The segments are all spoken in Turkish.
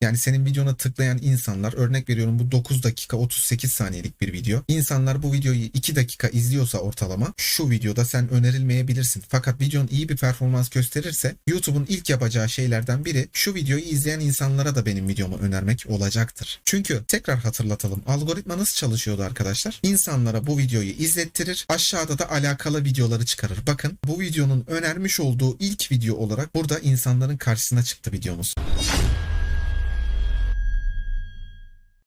Yani senin videona tıklayan insanlar örnek veriyorum bu 9 dakika 38 saniyelik bir video. İnsanlar bu videoyu 2 dakika izliyorsa ortalama şu videoda sen önerilmeyebilirsin. Fakat videon iyi bir performans gösterirse YouTube'un ilk yapacağı şeylerden biri şu videoyu izleyen insanlara da benim videomu önermek olacaktır. Çünkü tekrar hatırlatalım. Algoritma nasıl çalışıyordu arkadaşlar? İnsanlara bu videoyu izlettirir. Aşağıda da alakalı videoları çıkarır. Bakın bu videonun önermiş olduğu ilk video olarak burada insanların karşısına çıktı videomuz.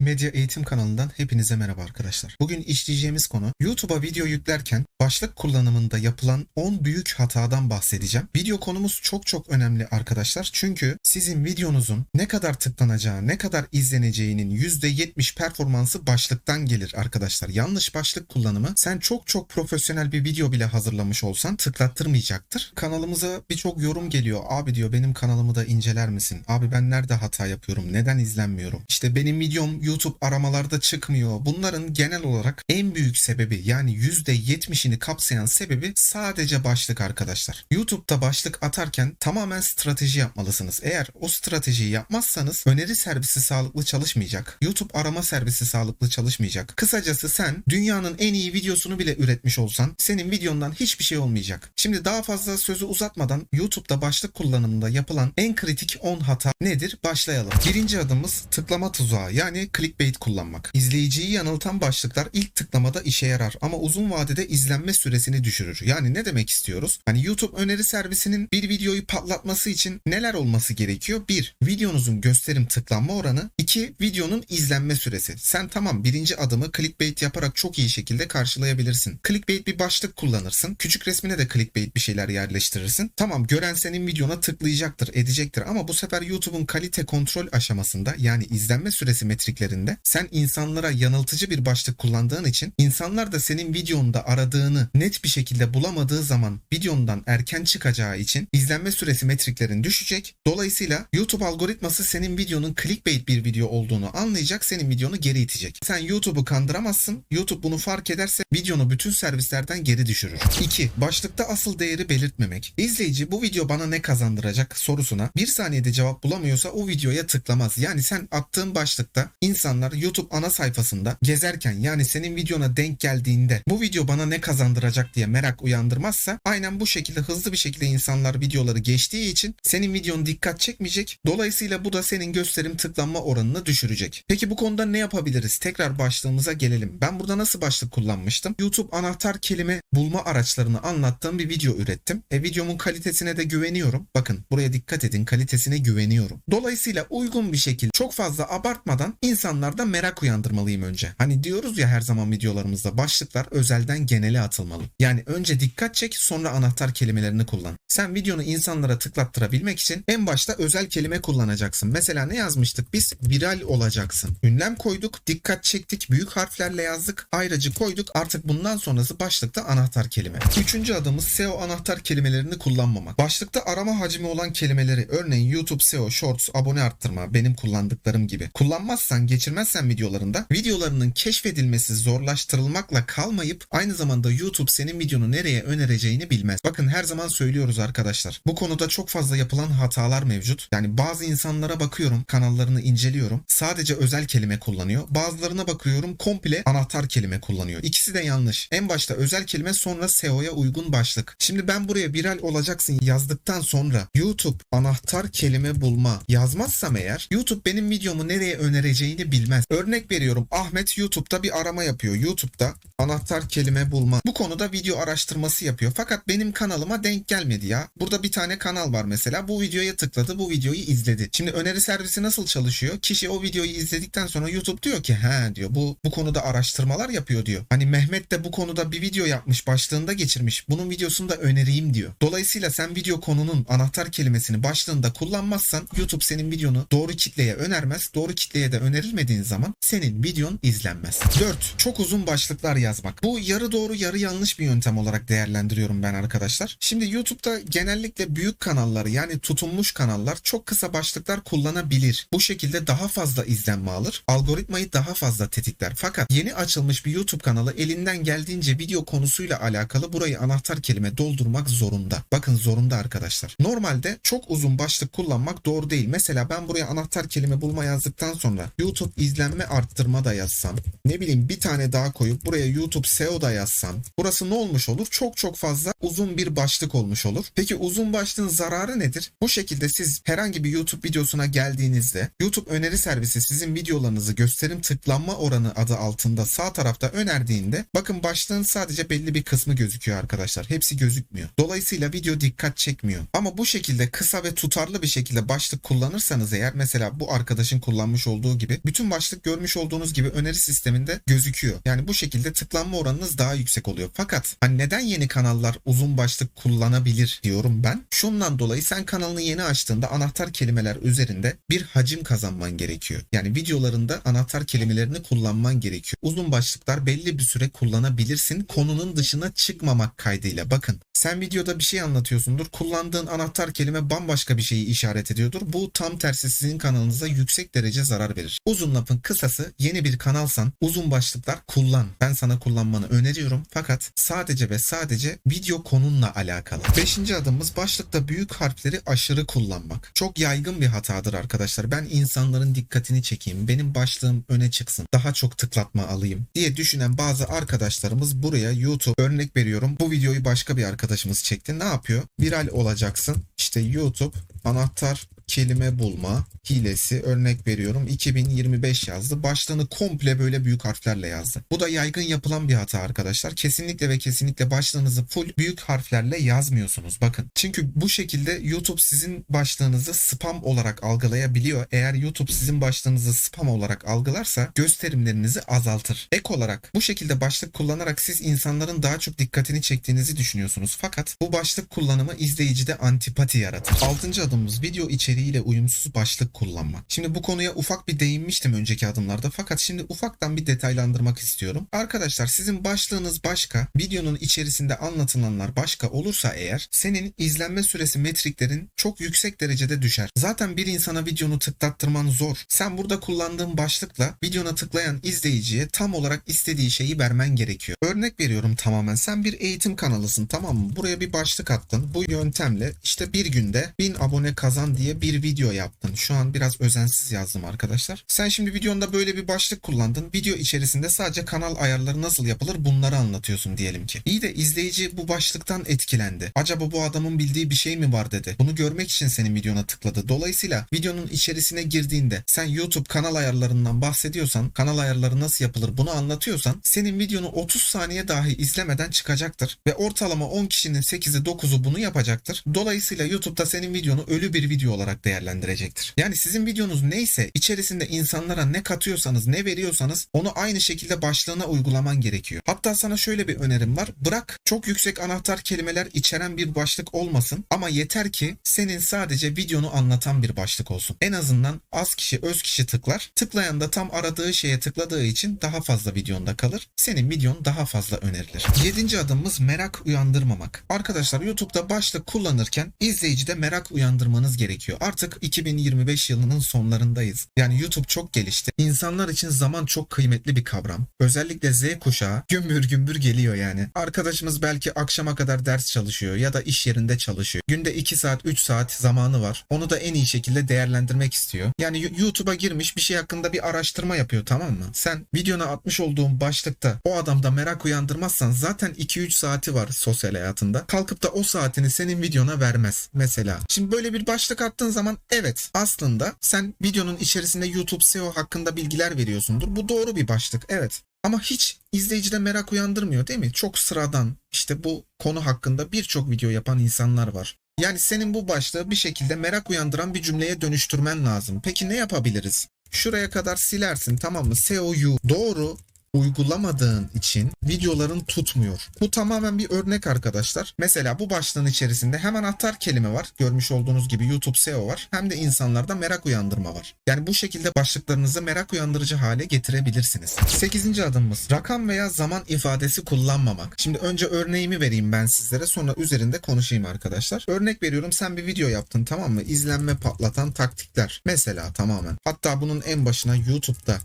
Medya Eğitim kanalından hepinize merhaba arkadaşlar. Bugün işleyeceğimiz konu YouTube'a video yüklerken başlık kullanımında yapılan 10 büyük hatadan bahsedeceğim. Video konumuz çok çok önemli arkadaşlar. Çünkü sizin videonuzun ne kadar tıklanacağı, ne kadar izleneceğinin %70 performansı başlıktan gelir arkadaşlar. Yanlış başlık kullanımı sen çok çok profesyonel bir video bile hazırlamış olsan tıklattırmayacaktır. Kanalımıza birçok yorum geliyor. Abi diyor benim kanalımı da inceler misin? Abi ben nerede hata yapıyorum? Neden izlenmiyorum? İşte benim videom YouTube aramalarda çıkmıyor. Bunların genel olarak en büyük sebebi yani %70'ini kapsayan sebebi sadece başlık arkadaşlar. YouTube'da başlık atarken tamamen strateji yapmalısınız. Eğer o stratejiyi yapmazsanız öneri servisi sağlıklı çalışmayacak. YouTube arama servisi sağlıklı çalışmayacak. Kısacası sen dünyanın en iyi videosunu bile üretmiş olsan senin videondan hiçbir şey olmayacak. Şimdi daha fazla sözü uzatmadan YouTube'da başlık kullanımında yapılan en kritik 10 hata nedir? Başlayalım. Birinci adımız tıklama tuzağı yani clickbait kullanmak. İzleyiciyi yanıltan başlıklar ilk tıklamada işe yarar ama uzun vadede izlenme süresini düşürür. Yani ne demek istiyoruz? Hani YouTube öneri servisinin bir videoyu patlatması için neler olması gerekiyor? 1. Videonuzun gösterim tıklanma oranı. 2. Videonun izlenme süresi. Sen tamam birinci adımı clickbait yaparak çok iyi şekilde karşılayabilirsin. Clickbait bir başlık kullanırsın. Küçük resmine de clickbait bir şeyler yerleştirirsin. Tamam gören senin videona tıklayacaktır, edecektir ama bu sefer YouTube'un kalite kontrol aşamasında yani izlenme süresi metriklerinde sen insanlara yanıltıcı bir başlık kullandığın için insanlar da senin videonda aradığını net bir şekilde bulamadığı zaman videondan erken çıkacağı için izlenme süresi metriklerin düşecek. Dolayısıyla YouTube algoritması senin videonun clickbait bir video olduğunu anlayacak, senin videonu geri itecek. Sen YouTube'u kandıramazsın. YouTube bunu fark ederse videonu bütün servislerden geri düşürür. 2. Başlıkta asıl değeri belirtmemek. İzleyici bu video bana ne kazandıracak sorusuna bir saniyede cevap bulamıyorsa o videoya tıklamaz. Yani sen attığın başlıkta insanlar YouTube ana sayfasında gezerken yani senin videona denk geldiğinde bu video bana ne kazandıracak diye merak uyandırmazsa aynen bu şekilde hızlı bir şekilde insanlar videoları geçtiği için senin videon dikkat çekmeyecek. Dolayısıyla bu da senin gösterim tıklanma oranını düşürecek. Peki bu konuda ne yapabiliriz? Tekrar başlığımıza gelelim. Ben burada nasıl başlık kullanmıştım? YouTube anahtar kelime bulma araçlarını anlattığım bir video ürettim. E videomun kalitesine de güveniyorum. Bakın buraya dikkat edin kalitesine güveniyorum. Dolayısıyla uygun bir şekilde çok fazla abartmadan insanlarda merak uyandırmalıyım önce. Hani diyoruz ya her zaman videolarımızda başlıklar özelden genele atılmalı. Yani önce dikkat çek sonra anahtar kelimelerini kullan. Sen videonu insanlara tıklattırabilmek için en başta özel kelime kullanacaksın. Mesela ne yazmıştık biz? Viral olacaksın. Ünlem koyduk, dikkat çektik, büyük harflerle yazdık, ayrıcı koyduk. Artık bundan sonrası başlıkta anahtar kelime. Üçüncü adımız SEO anahtar kelimelerini kullanmamak. Başlıkta arama hacmi olan kelimeleri örneğin YouTube SEO, Shorts, abone arttırma, benim kullandıklarım gibi. Kullanmazsan, geçirmezsen videolarında videolarının keşfedilmesi zorlaştırılmakla kalmayıp aynı zamanda YouTube senin videonu nereye önereceğini bilmez. Bakın her zaman söylüyoruz arkadaşlar. Bu konuda çok fazla yapılan hatalar mevcut. Yani bazı insanlara bakıyorum, kanallarını inceliyorum. Sadece özel kelime kullanıyor. Bazılarına bakıyorum komple anahtar kelime kullanıyor. İkisi de yanlış. En başta özel kelime sonra SEO'ya uygun başlık. Şimdi ben buraya viral olacaksın yazdıktan sonra YouTube anahtar kelime bulma yazmazsam eğer YouTube benim videomu nereye önereceğini bilmez. Örnek veriyorum Ahmet YouTube'da bir arama yapıyor. YouTube'da anahtar kelime bulma. Bu konuda video araştırması yapıyor. Fakat benim kanalıma denk gelmedi ya. Burada bir tane kanal var mesela. Bu videoya tıkladı. Bu videoyu izledi. Şimdi öneri servisi nasıl çalışıyor? Kişi o videoyu izledikten sonra YouTube diyor ki he diyor bu bu konuda araştırmalar yapıyor diyor. Hani Mehmet de bu konuda bir video yapmış başlığında geçirmiş. Bunun videosunu da önereyim diyor. Dolayısıyla sen video konunun anahtar kelimesini başlığında kullanmazsan YouTube senin videonu doğru kitleye önermez. Doğru kitleye de önerir verilmediğin zaman senin videon izlenmez. 4. Çok uzun başlıklar yazmak. Bu yarı doğru yarı yanlış bir yöntem olarak değerlendiriyorum ben arkadaşlar. Şimdi YouTube'da genellikle büyük kanallar yani tutunmuş kanallar çok kısa başlıklar kullanabilir. Bu şekilde daha fazla izlenme alır. Algoritmayı daha fazla tetikler. Fakat yeni açılmış bir YouTube kanalı elinden geldiğince video konusuyla alakalı burayı anahtar kelime doldurmak zorunda. Bakın zorunda arkadaşlar. Normalde çok uzun başlık kullanmak doğru değil. Mesela ben buraya anahtar kelime bulma yazdıktan sonra YouTube izlenme arttırma da yazsam, ne bileyim bir tane daha koyup buraya YouTube SEO da yazsam, burası ne olmuş olur? Çok çok fazla uzun bir başlık olmuş olur. Peki uzun başlığın zararı nedir? Bu şekilde siz herhangi bir YouTube videosuna geldiğinizde YouTube öneri servisi sizin videolarınızı gösterim tıklanma oranı adı altında sağ tarafta önerdiğinde bakın başlığın sadece belli bir kısmı gözüküyor arkadaşlar. Hepsi gözükmüyor. Dolayısıyla video dikkat çekmiyor. Ama bu şekilde kısa ve tutarlı bir şekilde başlık kullanırsanız eğer mesela bu arkadaşın kullanmış olduğu gibi bütün başlık görmüş olduğunuz gibi öneri sisteminde gözüküyor. Yani bu şekilde tıklanma oranınız daha yüksek oluyor. Fakat hani neden yeni kanallar uzun başlık kullanabilir diyorum ben. Şundan dolayı sen kanalını yeni açtığında anahtar kelimeler üzerinde bir hacim kazanman gerekiyor. Yani videolarında anahtar kelimelerini kullanman gerekiyor. Uzun başlıklar belli bir süre kullanabilirsin konunun dışına çıkmamak kaydıyla. Bakın sen videoda bir şey anlatıyorsundur. Kullandığın anahtar kelime bambaşka bir şeyi işaret ediyordur. Bu tam tersi sizin kanalınıza yüksek derece zarar verir. Uzun lafın kısası yeni bir kanalsan uzun başlıklar kullan. Ben sana kullanmanı öneriyorum. Fakat sadece ve sadece video konunla alakalı. Beşinci adımımız başlıkta büyük harfleri aşırı kullanmak. Çok yaygın bir hatadır arkadaşlar. Ben insanların dikkatini çekeyim. Benim başlığım öne çıksın. Daha çok tıklatma alayım diye düşünen bazı arkadaşlarımız buraya YouTube örnek veriyorum. Bu videoyu başka bir arkadaşımız çekti. Ne yapıyor? Viral olacaksın. İşte YouTube anahtar kelime bulma hilesi örnek veriyorum 2025 yazdı. Başlığını komple böyle büyük harflerle yazdı. Bu da yaygın yapılan bir hata arkadaşlar. Kesinlikle ve kesinlikle başlığınızı full büyük harflerle yazmıyorsunuz. Bakın. Çünkü bu şekilde YouTube sizin başlığınızı spam olarak algılayabiliyor. Eğer YouTube sizin başlığınızı spam olarak algılarsa gösterimlerinizi azaltır. Ek olarak bu şekilde başlık kullanarak siz insanların daha çok dikkatini çektiğinizi düşünüyorsunuz. Fakat bu başlık kullanımı izleyicide antipati yaratır. Altıncı adımımız video içeriğiyle uyumsuz başlık kullanmak. Şimdi bu konuya ufak bir değinmiştim önceki adımlarda fakat şimdi ufaktan bir detaylandırmak istiyorum. Arkadaşlar sizin başlığınız başka, videonun içerisinde anlatılanlar başka olursa eğer senin izlenme süresi metriklerin çok yüksek derecede düşer. Zaten bir insana videonu tıklattırman zor. Sen burada kullandığın başlıkla videona tıklayan izleyiciye tam olarak istediği şeyi vermen gerekiyor. Örnek veriyorum tamamen. Sen bir eğitim kanalısın tamam mı? Buraya bir başlık attın. Bu yöntemle işte bir günde 1000 abone kazan diye bir video yaptın. Şu an biraz özensiz yazdım arkadaşlar. Sen şimdi videonda böyle bir başlık kullandın. Video içerisinde sadece kanal ayarları nasıl yapılır bunları anlatıyorsun diyelim ki. İyi de izleyici bu başlıktan etkilendi. Acaba bu adamın bildiği bir şey mi var dedi. Bunu görmek için senin videona tıkladı. Dolayısıyla videonun içerisine girdiğinde sen YouTube kanal ayarlarından bahsediyorsan, kanal ayarları nasıl yapılır bunu anlatıyorsan senin videonu 30 saniye dahi izlemeden çıkacaktır. Ve ortalama 10 kişinin 8'i 9'u bunu yapacaktır. Dolayısıyla YouTube'da senin videonu ölü bir video olarak değerlendirecektir. Yani sizin videonuz neyse içerisinde insanlara ne katıyorsanız ne veriyorsanız onu aynı şekilde başlığına uygulaman gerekiyor. Hatta sana şöyle bir önerim var. Bırak çok yüksek anahtar kelimeler içeren bir başlık olmasın ama yeter ki senin sadece videonu anlatan bir başlık olsun. En azından az kişi öz kişi tıklar. Tıklayan da tam aradığı şeye tıkladığı için daha fazla videonda kalır. Senin videon daha fazla önerilir. Yedinci adımımız merak uyandırmamak. Arkadaşlar YouTube'da başlık kullanırken izleyicide merak uyandırmanız gerekiyor. Artık 2025 yılının sonlarındayız. Yani YouTube çok gelişti. İnsanlar için zaman çok kıymetli bir kavram. Özellikle Z kuşağı gümbür gümbür geliyor yani. Arkadaşımız belki akşama kadar ders çalışıyor ya da iş yerinde çalışıyor. Günde 2 saat 3 saat zamanı var. Onu da en iyi şekilde değerlendirmek istiyor. Yani YouTube'a girmiş bir şey hakkında bir araştırma yapıyor tamam mı? Sen videona atmış olduğun başlıkta o adamda merak uyandırmazsan zaten 2-3 saati var sosyal hayatında. Kalkıp da o saatini senin videona vermez mesela. Şimdi böyle bir başlık attığın zaman evet aslında sen videonun içerisinde YouTube SEO hakkında bilgiler veriyorsundur. Bu doğru bir başlık evet. Ama hiç izleyicide merak uyandırmıyor değil mi? Çok sıradan işte bu konu hakkında birçok video yapan insanlar var. Yani senin bu başlığı bir şekilde merak uyandıran bir cümleye dönüştürmen lazım. Peki ne yapabiliriz? Şuraya kadar silersin tamam mı? SEO'yu doğru uygulamadığın için videoların tutmuyor. Bu tamamen bir örnek arkadaşlar. Mesela bu başlığın içerisinde hem anahtar kelime var. Görmüş olduğunuz gibi YouTube SEO var. Hem de insanlarda merak uyandırma var. Yani bu şekilde başlıklarınızı merak uyandırıcı hale getirebilirsiniz. 8. adımımız rakam veya zaman ifadesi kullanmamak. Şimdi önce örneğimi vereyim ben sizlere sonra üzerinde konuşayım arkadaşlar. Örnek veriyorum sen bir video yaptın tamam mı? İzlenme patlatan taktikler. Mesela tamamen. Hatta bunun en başına YouTube'da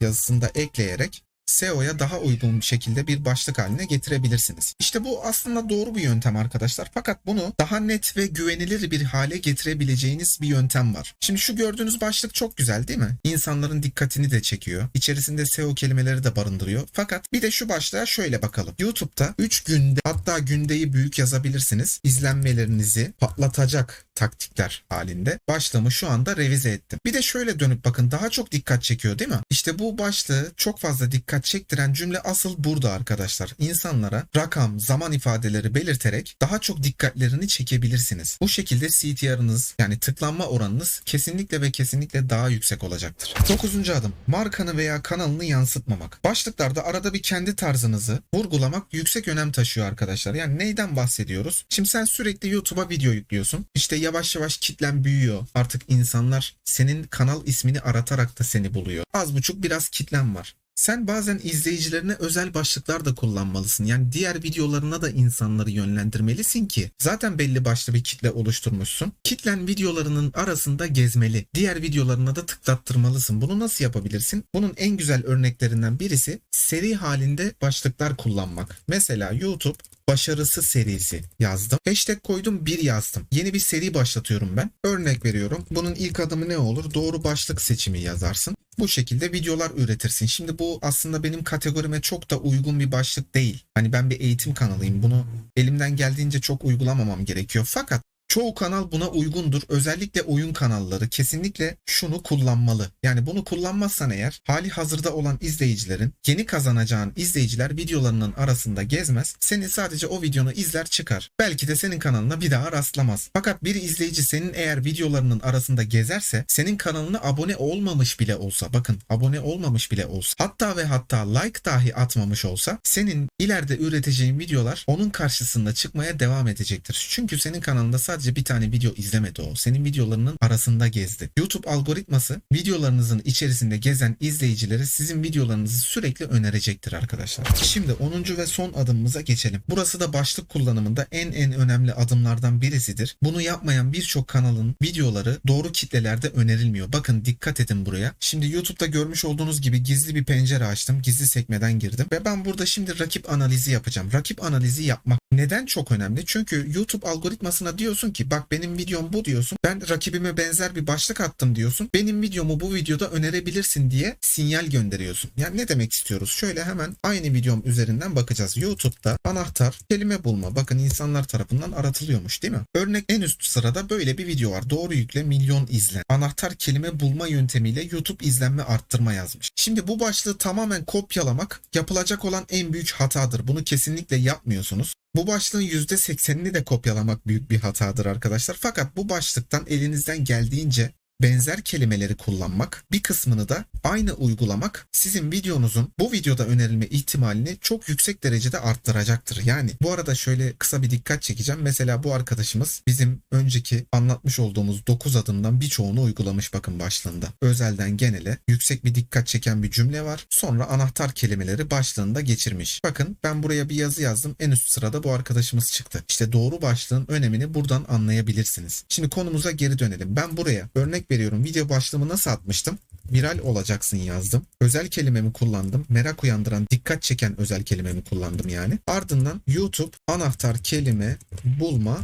yazısında ekleyerek SEO'ya daha uygun bir şekilde bir başlık haline getirebilirsiniz. İşte bu aslında doğru bir yöntem arkadaşlar. Fakat bunu daha net ve güvenilir bir hale getirebileceğiniz bir yöntem var. Şimdi şu gördüğünüz başlık çok güzel değil mi? İnsanların dikkatini de çekiyor. İçerisinde SEO kelimeleri de barındırıyor. Fakat bir de şu başlığa şöyle bakalım. YouTube'da 3 günde hatta gündeyi büyük yazabilirsiniz. İzlenmelerinizi patlatacak taktikler halinde başlığımı şu anda revize ettim. Bir de şöyle dönüp bakın daha çok dikkat çekiyor değil mi? İşte bu başlığı çok fazla dikkat çektiren cümle asıl burada arkadaşlar. İnsanlara rakam, zaman ifadeleri belirterek daha çok dikkatlerini çekebilirsiniz. Bu şekilde CTR'ınız yani tıklanma oranınız kesinlikle ve kesinlikle daha yüksek olacaktır. 9. adım. Markanı veya kanalını yansıtmamak. Başlıklarda arada bir kendi tarzınızı vurgulamak yüksek önem taşıyor arkadaşlar. Yani neyden bahsediyoruz? Şimdi sen sürekli YouTube'a video yüklüyorsun. İşte yavaş yavaş kitlen büyüyor. Artık insanlar senin kanal ismini aratarak da seni buluyor. Az buçuk biraz kitlen var. Sen bazen izleyicilerine özel başlıklar da kullanmalısın. Yani diğer videolarına da insanları yönlendirmelisin ki zaten belli başlı bir kitle oluşturmuşsun. Kitlen videolarının arasında gezmeli. Diğer videolarına da tıklattırmalısın. Bunu nasıl yapabilirsin? Bunun en güzel örneklerinden birisi seri halinde başlıklar kullanmak. Mesela YouTube başarısı serisi yazdım. Hashtag koydum bir yazdım. Yeni bir seri başlatıyorum ben. Örnek veriyorum. Bunun ilk adımı ne olur? Doğru başlık seçimi yazarsın. Bu şekilde videolar üretirsin. Şimdi bu aslında benim kategorime çok da uygun bir başlık değil. Hani ben bir eğitim kanalıyım. Bunu elimden geldiğince çok uygulamamam gerekiyor. Fakat Çoğu kanal buna uygundur. Özellikle oyun kanalları kesinlikle şunu kullanmalı. Yani bunu kullanmazsan eğer hali hazırda olan izleyicilerin yeni kazanacağın izleyiciler videolarının arasında gezmez. Seni sadece o videonu izler çıkar. Belki de senin kanalına bir daha rastlamaz. Fakat bir izleyici senin eğer videolarının arasında gezerse senin kanalına abone olmamış bile olsa bakın abone olmamış bile olsa hatta ve hatta like dahi atmamış olsa senin ileride üreteceğin videolar onun karşısında çıkmaya devam edecektir. Çünkü senin kanalında sadece sadece bir tane video izlemedi o. Senin videolarının arasında gezdi. YouTube algoritması videolarınızın içerisinde gezen izleyicileri sizin videolarınızı sürekli önerecektir arkadaşlar. Şimdi 10. ve son adımımıza geçelim. Burası da başlık kullanımında en en önemli adımlardan birisidir. Bunu yapmayan birçok kanalın videoları doğru kitlelerde önerilmiyor. Bakın dikkat edin buraya. Şimdi YouTube'da görmüş olduğunuz gibi gizli bir pencere açtım. Gizli sekmeden girdim ve ben burada şimdi rakip analizi yapacağım. Rakip analizi yapmak neden çok önemli? Çünkü YouTube algoritmasına diyorsun ki bak benim videom bu diyorsun. Ben rakibime benzer bir başlık attım diyorsun. Benim videomu bu videoda önerebilirsin diye sinyal gönderiyorsun. Yani ne demek istiyoruz? Şöyle hemen aynı videom üzerinden bakacağız. YouTube'da anahtar kelime bulma. Bakın insanlar tarafından aratılıyormuş değil mi? Örnek en üst sırada böyle bir video var. Doğru yükle milyon izlen. Anahtar kelime bulma yöntemiyle YouTube izlenme arttırma yazmış. Şimdi bu başlığı tamamen kopyalamak yapılacak olan en büyük hatadır. Bunu kesinlikle yapmıyorsunuz. Bu başlığın %80'ini de kopyalamak büyük bir hatadır arkadaşlar. Fakat bu başlıktan elinizden geldiğince benzer kelimeleri kullanmak, bir kısmını da aynı uygulamak sizin videonuzun bu videoda önerilme ihtimalini çok yüksek derecede arttıracaktır. Yani bu arada şöyle kısa bir dikkat çekeceğim. Mesela bu arkadaşımız bizim önceki anlatmış olduğumuz 9 adımdan birçoğunu uygulamış bakın başlığında. Özelden genele yüksek bir dikkat çeken bir cümle var. Sonra anahtar kelimeleri başlığında geçirmiş. Bakın ben buraya bir yazı yazdım. En üst sırada bu arkadaşımız çıktı. İşte doğru başlığın önemini buradan anlayabilirsiniz. Şimdi konumuza geri dönelim. Ben buraya örnek veriyorum video başlığımı nasıl atmıştım? Viral olacaksın yazdım. Özel kelimemi kullandım. Merak uyandıran, dikkat çeken özel kelimemi kullandım yani. Ardından YouTube anahtar kelime bulma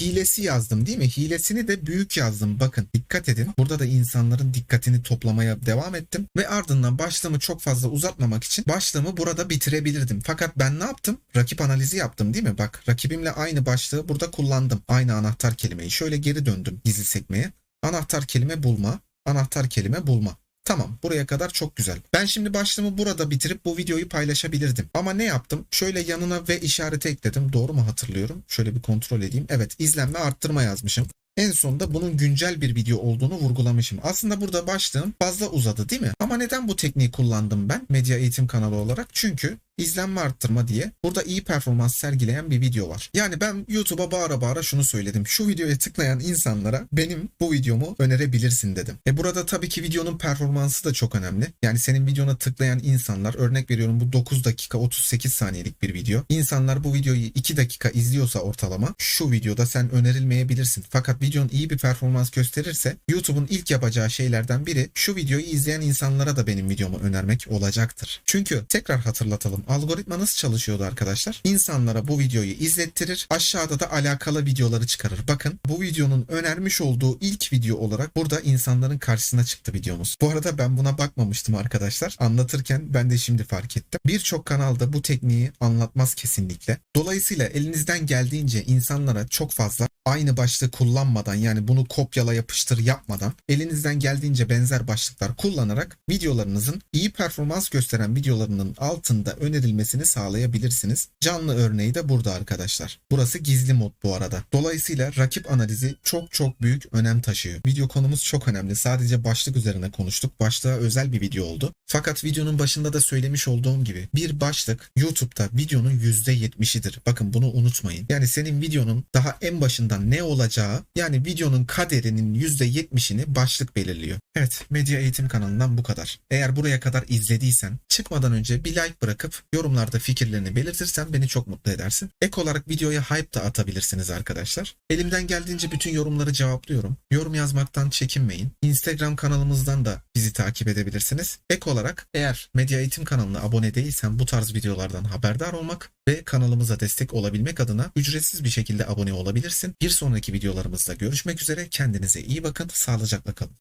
hilesi yazdım değil mi? Hilesini de büyük yazdım. Bakın dikkat edin. Burada da insanların dikkatini toplamaya devam ettim. Ve ardından başlığımı çok fazla uzatmamak için başlığımı burada bitirebilirdim. Fakat ben ne yaptım? Rakip analizi yaptım değil mi? Bak rakibimle aynı başlığı burada kullandım. Aynı anahtar kelimeyi. Şöyle geri döndüm gizli sekmeye. Anahtar kelime bulma. Anahtar kelime bulma. Tamam buraya kadar çok güzel. Ben şimdi başlığımı burada bitirip bu videoyu paylaşabilirdim. Ama ne yaptım? Şöyle yanına ve işareti ekledim. Doğru mu hatırlıyorum? Şöyle bir kontrol edeyim. Evet izlenme arttırma yazmışım. En sonunda bunun güncel bir video olduğunu vurgulamışım. Aslında burada başlığım fazla uzadı değil mi? Ama neden bu tekniği kullandım ben medya eğitim kanalı olarak? Çünkü izlenme arttırma diye burada iyi performans sergileyen bir video var. Yani ben YouTube'a bağıra bağıra şunu söyledim. Şu videoya tıklayan insanlara benim bu videomu önerebilirsin dedim. E burada tabii ki videonun performansı da çok önemli. Yani senin videona tıklayan insanlar örnek veriyorum bu 9 dakika 38 saniyelik bir video. İnsanlar bu videoyu 2 dakika izliyorsa ortalama şu videoda sen önerilmeyebilirsin. Fakat videon iyi bir performans gösterirse YouTube'un ilk yapacağı şeylerden biri şu videoyu izleyen insanlara da benim videomu önermek olacaktır. Çünkü tekrar hatırlatalım algoritma nasıl çalışıyordu arkadaşlar? İnsanlara bu videoyu izlettirir. Aşağıda da alakalı videoları çıkarır. Bakın bu videonun önermiş olduğu ilk video olarak burada insanların karşısına çıktı videomuz. Bu arada ben buna bakmamıştım arkadaşlar. Anlatırken ben de şimdi fark ettim. Birçok kanalda bu tekniği anlatmaz kesinlikle. Dolayısıyla elinizden geldiğince insanlara çok fazla aynı başlığı kullanmadan yani bunu kopyala yapıştır yapmadan elinizden geldiğince benzer başlıklar kullanarak videolarınızın iyi performans gösteren videolarının altında önerilmesini sağlayabilirsiniz. Canlı örneği de burada arkadaşlar. Burası gizli mod bu arada. Dolayısıyla rakip analizi çok çok büyük önem taşıyor. Video konumuz çok önemli. Sadece başlık üzerine konuştuk. Başlığa özel bir video oldu. Fakat videonun başında da söylemiş olduğum gibi bir başlık YouTube'da videonun %70'idir. Bakın bunu unutmayın. Yani senin videonun daha en başından ne olacağı yani videonun kaderinin %70'ini başlık belirliyor. Evet Medya Eğitim kanalından bu kadar. Eğer buraya kadar izlediysen çıkmadan önce bir like bırakıp yorumlarda fikirlerini belirtirsen beni çok mutlu edersin. Ek olarak videoya hype da atabilirsiniz arkadaşlar. Elimden geldiğince bütün yorumları cevaplıyorum. Yorum yazmaktan çekinmeyin. Instagram kanalımızdan da bizi takip edebilirsiniz. Ek olarak eğer Medya Eğitim kanalına abone değilsen bu tarz videolardan haberdar olmak ve kanalımıza destek olabilmek adına ücretsiz bir şekilde abone olabilirsin. Bir sonraki videolarımızda görüşmek üzere. Kendinize iyi bakın. Sağlıcakla kalın.